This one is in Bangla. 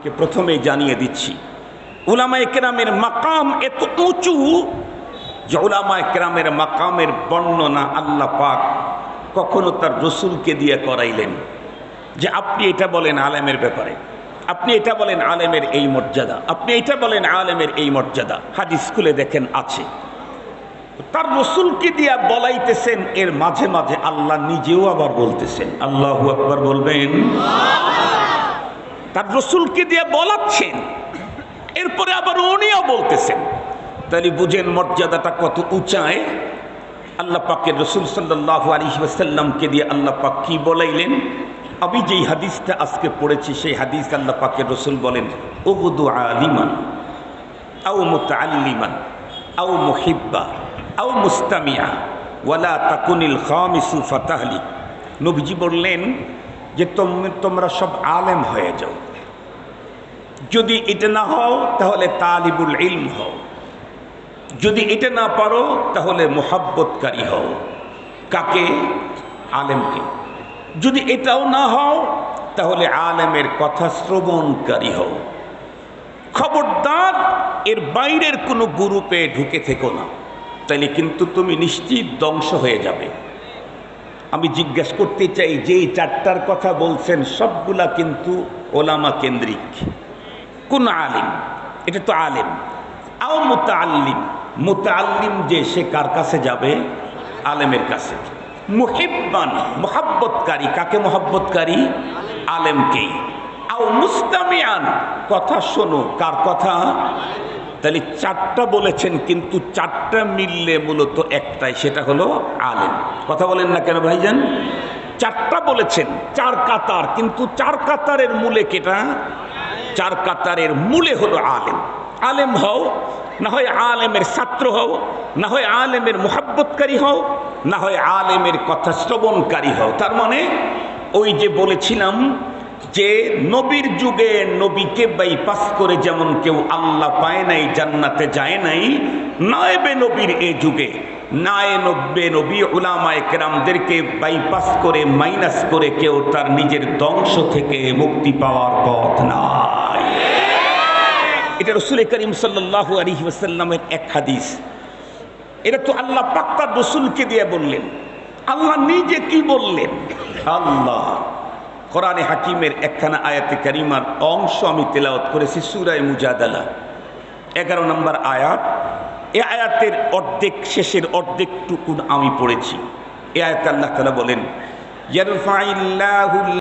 কে প্রথমেই জানিয়ে দিচ্ছি। উলামা একরামের মাকাম এত উঁচু যে উলামা একরামের মাকামের বর্ণনা আল্লাহ পাক কখনো তার রসুলকে দিয়ে করাইলেন। যে আপনি এটা বলেন আলেমের ব্যাপারে, আপনি এটা বলেন আলেমের এই মর্যাদা, আপনি এটা বলেন আলেমের এই মর্যাদা, হাদিস স্কুলে দেখেন আছে। তার রসুলকে দিয়া বলাইতেছেন, এর মাঝে মাঝে আল্লাহ নিজেও আবার বলতেছেন, আল্লাহ আকবার বলবেন তার রসুলকে দিয়ে বলাচ্ছেন। এরপরে আবার উনিও বলতেছেন, তাহলে বুঝেন মর্যাদাটা কত উঁচায়? আল্লাহ পাকের রসুল সাল্লাহ আলহিসাল্লামকে দিয়ে আল্লাহ পাক কি বলাইলেন? আমি যেই হাদিসটা আজকে পড়েছি, সেই হাদিস আল্লাহ পাকের রসুল বলেন ওগুদু আলিমান, আও মুতাআল্লিমান, আও মুহিব্বা, আও মুস্তামিয়া ওয়ালা তাকুনিল খামিসু ফাতাহলি নবীজি বললেন যে তোম- তোমরা সব আলেম হয়ে যাও। যদি এটা না হও, তাহলে তালিবুল ইলম হও। যদি এটা না পারো, তাহলে মোহাব্বতকারী হও। কাকে? আলেমকে। যদি এটাও না হও, তাহলে আলেমের কথা শ্রবণকারী হও। খবরদার, এর বাইরের কোনো গ্রুপে ঢুকে থেকো না। তাইলে কিন্তু তুমি নিশ্চিত ধ্বংস হয়ে যাবে। আমি জিজ্ঞেস করতে চাই যে চারটার কথা বলছেন, সবগুলা কিন্তু ওলামা কেন্দ্রিক। কোন আলিম? এটা তো আলেম। আও মুতাআল্লিম? মুতাআল্লিম যে, সে কার কাছে যাবে? আলেমের কাছে। মুহিব্বান, মোহাব্বতকারী। কাকে মোহাব্বতকারী? আলেমকেই। আও মুস্তামিয়ান কথা শোনো, কার কথা? তাহলে চারটা বলেছেন, কিন্তু চারটা মিললে মূলত একটাই, সেটা হলো আলেম। কথা বলেন না কেন ভাইজান? চারটা বলেছেন, চার কাতার, কিন্তু চার কাতারের মূলে কেটা? চার কাতারের মূলে হলো আলেম। আলেম হও, না হয় আলেমের ছাত্র হও, না হয় আলেমের মোহাব্বতকারী হও, না হয় আলেমের কথা শ্রবণকারী হও। তার মানে ওই যে বলেছিলাম যে নবীর যুগে নবীকে বাইপাস করে যেমন কেউ আল্লাহ পায় নাই, জান্নাতে যায় নাই, নায়েবে নবীর এ যুগে, নায়ে নব্বে নবী উলামায় কেরামদেরকে বাইপাস করে মাইনাস করে কেউ তার নিজের ধ্বংস থেকে মুক্তি পাওয়ার পথ নাই। এটা রসুল করিম সাল্লাহ আলী ওসাল্লামের এক হাদিস। এটা তো আল্লাহ পাক্তার রসুলকে দিয়ে বললেন। আল্লাহ নিজে কি বললেন? আল্লাহ। কোরআনে হাকিমের একখানা আয়াতে কারিমার অংশ আমি তেলাওত করেছি সুরায় মুজাদালা। এগারো নম্বর আয়াত, এ আয়াতের অর্ধেক শেষের অর্ধেকটুকুন আমি পড়েছি। এ আয়াতে আল্লাহ তালা বলেন